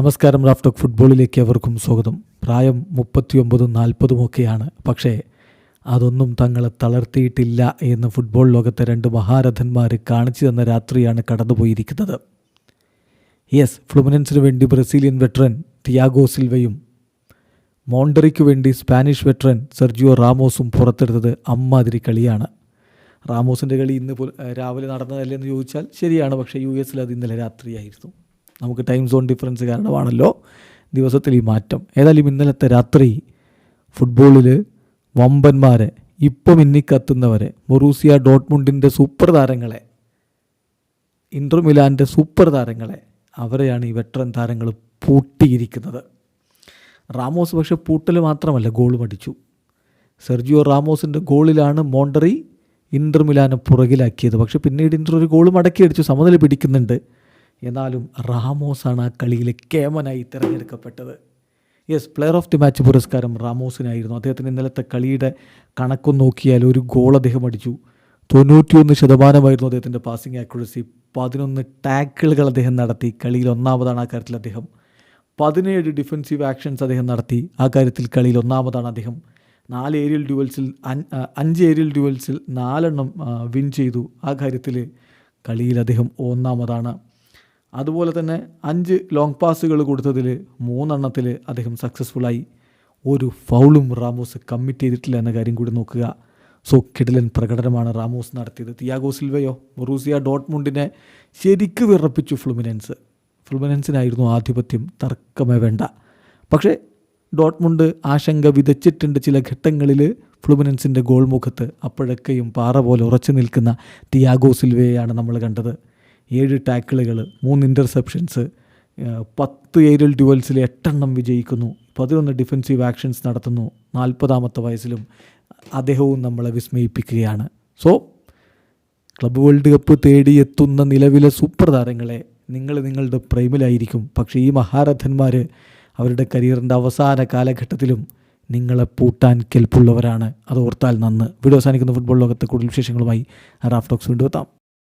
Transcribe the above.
നമസ്കാരം റാഫ്റ്റോക്ക് ഫുട്ബോളിലേക്ക് അവർക്കും സ്വാഗതം. പ്രായം മുപ്പത്തിയൊമ്പതും നാൽപ്പതും ഒക്കെയാണ്. പക്ഷേ അതൊന്നും തങ്ങളെ തളർത്തിയിട്ടില്ല എന്ന് ഫുട്ബോൾ ലോകത്തെ രണ്ട് മഹാരഥന്മാർ കാണിച്ചു തന്ന രാത്രിയാണ് കടന്നുപോയിരിക്കുന്നത്. യെസ് ഫ്ലുമിനൻസിന് വേണ്ടി ബ്രസീലിയൻ വെറ്ററൻ തിയാഗോ സിൽവയും മോണ്ടറിക്ക് വേണ്ടി സ്പാനിഷ് വെറ്ററൻ സെർജിയോ റാമോസും പുറത്തെടുത്തത് അമ്മാതിരി കളിയാണ്. റാമോസിന്റെ കളി ഇന്ന് രാവിലെ നടന്നതല്ലേ എന്ന് ചോദിച്ചാൽ ശരിയാണ്. പക്ഷേ യു എസിൽ അത് ഇന്നലെ രാത്രിയായിരുന്നു. നമുക്ക് ടൈം സോൺ ഡിഫറൻസ് കാരണമാണല്ലോ ദിവസത്തിൽ ഈ മാറ്റം. ഏതായാലും ഇന്നലത്തെ രാത്രി ഫുട്ബോളിൽ വമ്പന്മാരെ ഇപ്പം ഇന്നിക്കത്തുന്നവരെ മൊറൂസിയ ഡോട്ട്മുണ്ടിന്റെ സൂപ്പർ താരങ്ങളെ ഇന്റർ മിലാന്റെ സൂപ്പർ താരങ്ങളെ അവരെയാണ് ഈ വെറ്ററൻ താരങ്ങൾ പൂട്ടിയിരിക്കുന്നത്. റാമോസ് പക്ഷെ പൂട്ടൽ മാത്രമല്ല ഗോളും അടിച്ചു സെർജിയോ റാമോസിന്റെ ഗോളിലാണ് മോണ്ടറി ഇന്റർ മിലാനെ പുറകിലാക്കിയത്. പക്ഷേ പിന്നീട് ഇന്റർ ഒരു ഗോളും അടക്കി അടിച്ചു സമനില പിടിക്കുന്നുണ്ട്. എന്നാലും റാമോസാണ് ആ കളിയിലെ കേമനായി തിരഞ്ഞെടുക്കപ്പെട്ടത്. Yes player of the match പുരസ്കാരം റാമോസിനായിരുന്നു. അദ്ദേഹത്തിന് ഇന്നലത്തെ കളിയുടെ കണക്കും നോക്കിയാൽ ഒരു ഗോൾ അദ്ദേഹം അടിച്ചു. തൊണ്ണൂറ്റിയൊന്ന് ശതമാനമായിരുന്നു അദ്ദേഹത്തിന്റെ പാസിംഗ് ആക്യുറസി പതിനൊന്ന് ടാക്കിളുകൾ അദ്ദേഹം നടത്തി. കളിയിൽ ഒന്നാമതാണ് ആ കാര്യത്തിൽ അദ്ദേഹം. പതിനേഴ് ഡിഫൻസീവ് ആക്ഷൻസ് അദ്ദേഹം നടത്തി. ആ കാര്യത്തിൽ കളിയിൽ ഒന്നാമതാണ് അദ്ദേഹം. നാല് ഏരിയൽ ഡ്യുവൽസിൽ അഞ്ച് ഏരിയൽ ഡ്യുവൽസിൽ നാലെണ്ണം വിൻ ചെയ്തു. ആ കാര്യത്തിൽ കളിയിൽ അദ്ദേഹം ഒന്നാമതാണ്. അതുപോലെ തന്നെ അഞ്ച് ലോങ് പാസുകൾ കൊടുത്തതിൽ മൂന്നെണ്ണത്തിൽ അദ്ദേഹം സക്സസ്ഫുള്ളായി ഒരു ഫൗളും റാമോസ് കമ്മിറ്റ് ചെയ്തിട്ടില്ല എന്ന കാര്യം കൂടി നോക്കുക. സോ കിടലൻ പ്രകടനമാണ് റാമോസ് നടത്തിയത്. തിയാഗോ സിൽവയോ മൊറൂസിയ ഡോട്ട്മുണ്ടിനെ ശരിക്ക് വിറപ്പിച്ചു ഫ്ലുമിനൻസ്. ഫ്ലുമിനൻസിനായിരുന്നു ആധിപത്യം തർക്കമേ വേണ്ട. പക്ഷേ ഡോട്ട്മുണ്ട് ആശങ്ക വിതച്ചിട്ടുണ്ട് ചില ഘട്ടങ്ങളിൽ ഫ്ലുമിനൻസിന്റെ ഗോൾ മുഖത്ത് അപ്പോഴൊക്കെയും പാറ പോലെ ഉറച്ചു നിൽക്കുന്ന തിയാഗോ സിൽവയെയാണ് നമ്മൾ കണ്ടത്. ഏഴ് ടാക്കിളുകൾ മൂന്ന് ഇന്റർസെപ്ഷൻസ് പത്ത് ഏരിയൽ ഡ്യുവൽസിൽ എട്ടെണ്ണം വിജയിക്കുന്നു. പതിനൊന്ന് ഡിഫൻസീവ് ആക്ഷൻസ് നടത്തുന്നു. നാൽപ്പതാമത്തെ വയസ്സിലും അദ്ദേഹവും നമ്മളെ വിസ്മയിപ്പിക്കുകയാണ്. സോ ക്ലബ് വേൾഡ് കപ്പ് തേടിയെത്തുന്ന നിലവിലെ സൂപ്പർ താരങ്ങളെ നിങ്ങൾ നിങ്ങളുടെ പ്രൈമിലായിരിക്കും. പക്ഷേ ഈ മഹാരഥന്മാർ അവരുടെ കരിയറിന്റെ അവസാന കാലഘട്ടത്തിലും നിങ്ങളെ പൂട്ടാൻ കെൽപ്പുള്ളവരാണ്. അത് ഓർത്താൽ നന്ന്. വീഡിയോ അവസാനിക്കുന്ന ഫുട്ബോൾ ലോകത്തെ കൂടുതൽ വിശേഷങ്ങളുമായി റാഫ്റ്റോക്സ് വീണ്ടും എത്താം.